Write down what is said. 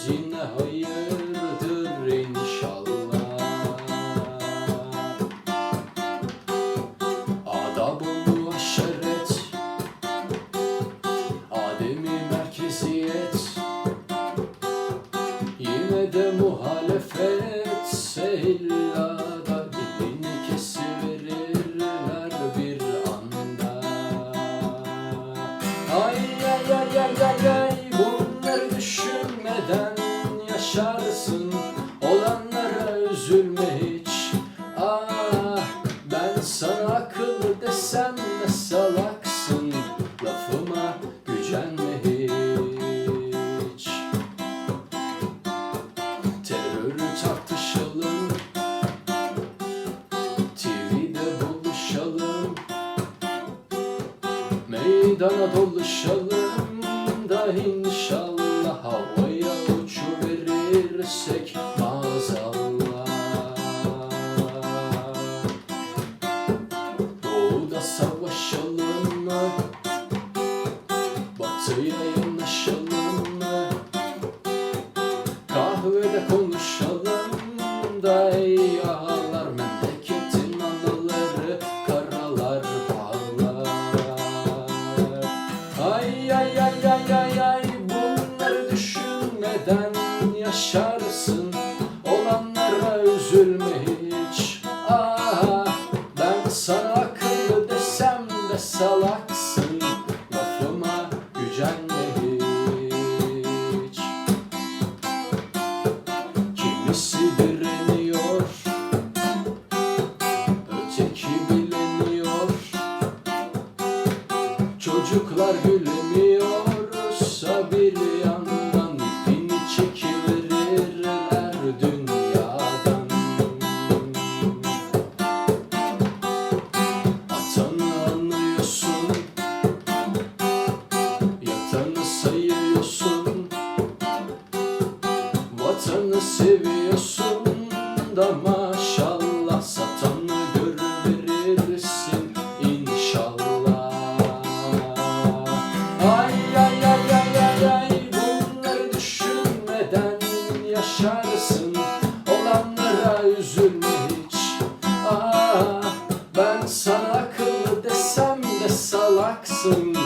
söz yine hayırdır inşallah. Adab-ı muaşeret Ademi merkeziyet Yine de muhalefet Sellada dilini kesiverirler bir anda. Ay ay ay ay ay Meydana doluşalım da inşallah Havaya uçuverirsek ay ay ay bunları düşünmeden yaşarsın. Olanlara üzülme hiç. Ah ben sana akıllı desem de salaksın. Lafıma gücenme hiç. Kimisi direniyor Öteki bileniyor Çocuklar gülemiyorsa Vatanı seviyorsun da maşallah Satanı görüverirsin inşallah. Ay ay ay ay ay ay bunları düşünmeden yaşarsın. Olanlara üzülme hiç. Ah ben sana akıllı desem de salaksın